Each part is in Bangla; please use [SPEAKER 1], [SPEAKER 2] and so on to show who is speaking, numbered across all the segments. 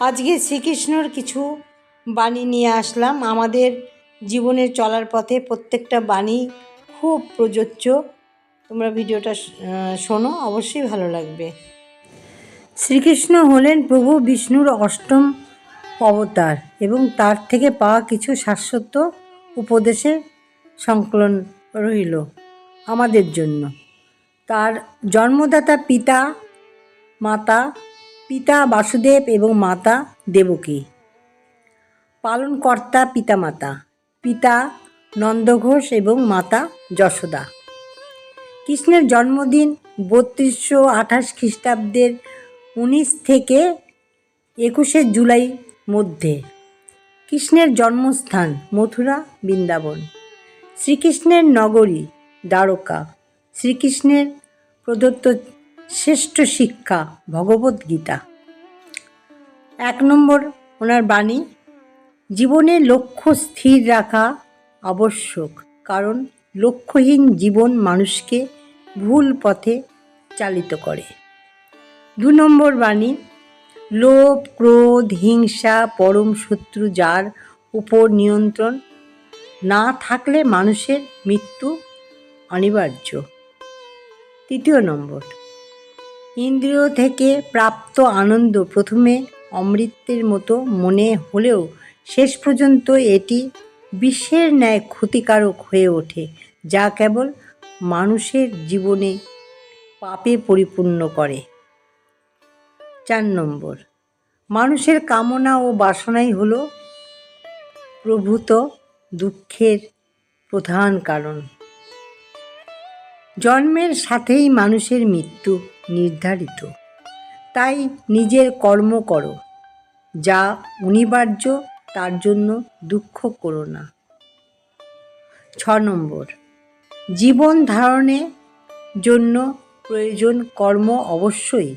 [SPEAKER 1] আজকে শ্রীকৃষ্ণর কিছু বাণী নিয়ে আসলাম। আমাদের জীবনে চলার পথে প্রত্যেকটা বাণী খুব প্রযোজ্য। তোমরা ভিডিওটা শোনো, অবশ্যই ভালো লাগবে। শ্রীকৃষ্ণ হলেন প্রভু বিষ্ণুর অষ্টম অবতার এবং তার থেকে পাওয়া কিছু শাশ্বত উপদেশের সংকলন রইল আমাদের জন্য। তার জন্মদাতা পিতা, মাতা পিতা বাসুদেব এবং মাতা দেবকী। পালনকর্তা পিতামাতা, পিতা নন্দঘোষ এবং মাতা যশোদা। কৃষ্ণের জন্মদিন বত্রিশশো আঠাশ খ্রিস্টাব্দের উনিশ থেকে একুশে জুলাই মধ্যে। কৃষ্ণের জন্মস্থান মথুরা, বৃন্দাবন। শ্রীকৃষ্ণের নগরী দ্বারকা। শ্রীকৃষ্ণের প্রদত্ত শ্রেষ্ঠ শিক্ষা, ভগবত গীতা। এক নম্বর, ওনার বাণী, জীবনে লক্ষ্য স্থির রাখা আবশ্যক, কারণ লক্ষ্যহীন জীবন মানুষকে ভুল পথে চালিত করে। দু নম্বর বাণী, লোভ, ক্রোধ, হিংসা, পরম শত্রু যার উপর নিয়ন্ত্রণ না থাকলে মানুষের মৃত্যু অনিবার্য। তৃতীয় নম্বর ইন্দ্রিয় থেকে প্রাপ্ত আনন্দ প্রথমে অমৃতের মতো মনে হলেও শেষ পর্যন্ত এটি বিশ্বের ন্যায় ক্ষতিকারক হয়ে ওঠে, যা কেবল মানুষের জীবনে পাপে পরিপূর্ণ করে। চার নম্বর, মানুষের কামনা ও বাসনাই হলো প্রভূত দুঃখের প্রধান কারণ। জন্মের সাথেই মানুষের মৃত্যু। নির্ধারিত। তাই নিজের কর্ম করো। যা অনিবার্য, তার জন্য দুঃখ করো না। ছ নম্বর। জীবন ধারণের জন্য প্রয়োজন কর্ম অবশ্যই।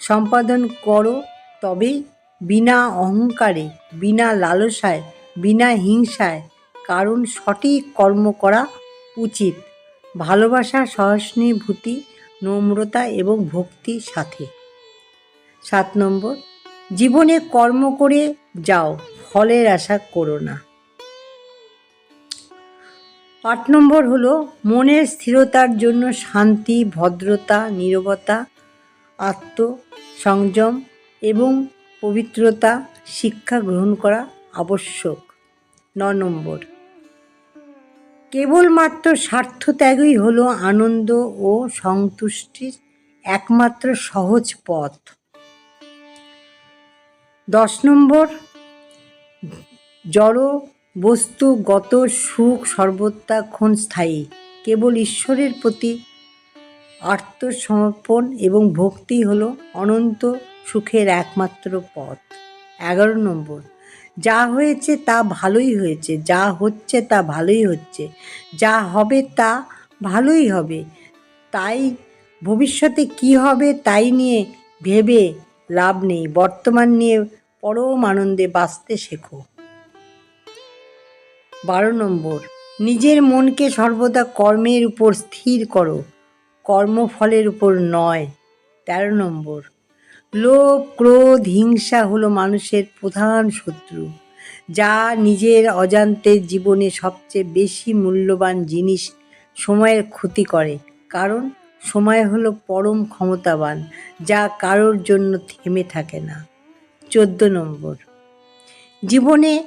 [SPEAKER 1] সম্পাদন করো তবেই বিনা অহংকারে, বিনা লালসায়, বিনা হিংসায় কারণ সঠিক কর্ম করা উচিত। ভালোবাসা সহানুভূতি নম্রতা এবং ভক্তির সাথে। সাত নম্বর, জীবনে কর্ম করে যাও, ফলের আশা করো না। আট নম্বর হলো, মনের স্থিরতার জন্য শান্তি, ভদ্রতা, নীরবতা, আত্মসংযম এবং পবিত্রতা শিক্ষা গ্রহণ করা আবশ্যক। ন নম্বর কেবলমাত্র স্বার্থত্যাগই হলো আনন্দ ও সন্তুষ্টির একমাত্র সহজ পথ। দশ নম্বর, জড় বস্তুগত সুখ সর্বত্যাক্ষণ স্থায়ী। কেবল ঈশ্বরের প্রতি আত্মসমর্পণ এবং ভক্তি হল অনন্ত সুখের একমাত্র পথ। এগারো নম্বর যা হয়েছে তা ভালোই হয়েছে, যা হচ্ছে তা ভালোই হচ্ছে, যা হবে তা ভালোই হবে। তাই ভবিষ্যতে কি হবে তাই নিয়ে ভেবে লাভ নেই, বর্তমান নিয়ে পরম আনন্দে বাঁচতে শেখো। বারো নম্বর, নিজের মনকে সর্বদা কর্মের উপর স্থির করো, কর্মফলের উপর নয়। তেরো নম্বর লোভ, ক্রোধ, হিংসা হলো মানুষের প্রধান শত্রু, যা নিজের অজান্তে জীবনে সবচেয়ে বেশি মূল্যবান জিনিস সময়ের ক্ষতি করে। কারণ সময় হলো পরম ক্ষমতাবান, যা কারোর জন্য থেমে থাকে না। চোদ্দ নম্বর। জীবনে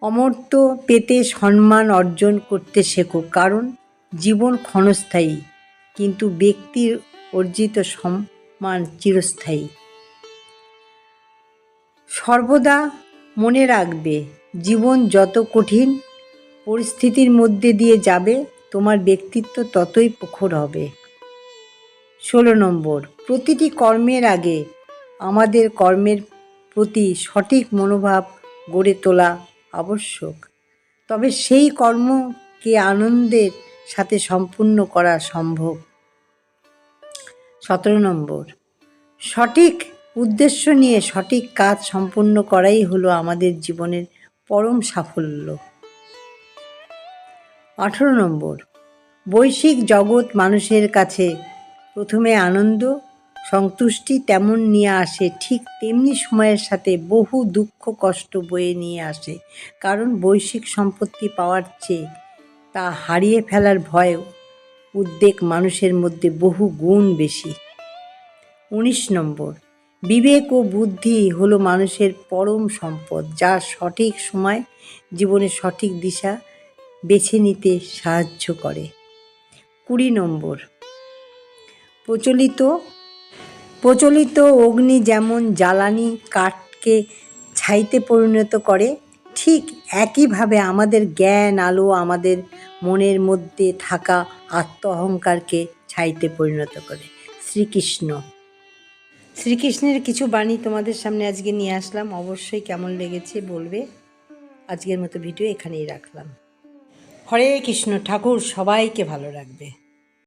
[SPEAKER 1] অমর্ত্য পেতে সম্মান অর্জন করতে শেখো, কারণ জীবন ক্ষণস্থায়ী, কিন্তু ব্যক্তির অর্জিত সম্মান চিরস্থায়ী। সর্বদা মনে রাখবে, জীবন যত কঠিন, পরিস্থিতির মধ্যে দিয়ে যাবে, তোমার ব্যক্তিত্ব ততই প্রখর হবে। ষোলো নম্বর, প্রতিটি কর্মের আগে আমাদের কর্মের প্রতি সঠিক মনোভাব গড়ে তোলা আবশ্যক। তবে সেই কর্মকে আনন্দের সাথে সম্পূর্ণ করা সম্ভব। সতেরো নম্বর। সঠিক উদ্দেশ্য নিয়ে সঠিক কাজ সম্পূর্ণ করাই হলো আমাদের জীবনের পরম সাফল্য। আঠেরো নম্বর। বৈশ্বিক জগৎ মানুষের কাছে প্রথমে আনন্দ, সন্তুষ্টি তেমন নিয়ে আসে, ঠিক তেমনি সময়ের সাথে বহু দুঃখ, কষ্ট বয়ে নিয়ে আসে। কারণ বৈশ্বিক সম্পত্তি পাওয়ার চেয়ে তা হারিয়ে ফেলার ভয় উদ্বেগ মানুষের মধ্যে বহু গুণ বেশি। উনিশ নম্বর, বিবেক ও বুদ্ধি হলো মানুষের পরম সম্পদ, যা সঠিক সময় জীবনের সঠিক দিশা বেছে নিতে সাহায্য করে। কুড়ি নম্বর, প্রচলিত প্রচলিত অগ্নি যেমন জ্বালানি কাঠকে ছাইতে পরিণত করে, ঠিক একইভাবে আমাদের জ্ঞান, আলো আমাদের মনের মধ্যে থাকা আত্ম অহংকারকে ছাইতে পরিণত করে। শ্রীকৃষ্ণ। শ্রীকৃষ্ণের কিছু বাণী তোমাদের সামনে আজকে নিয়ে আসলাম। অবশ্যই কেমন লেগেছে বলবে। আজকের মতো ভিডিও এখানেই রাখলাম। হরে কৃষ্ণ ঠাকুর, সবাইকে ভালো রাখবে।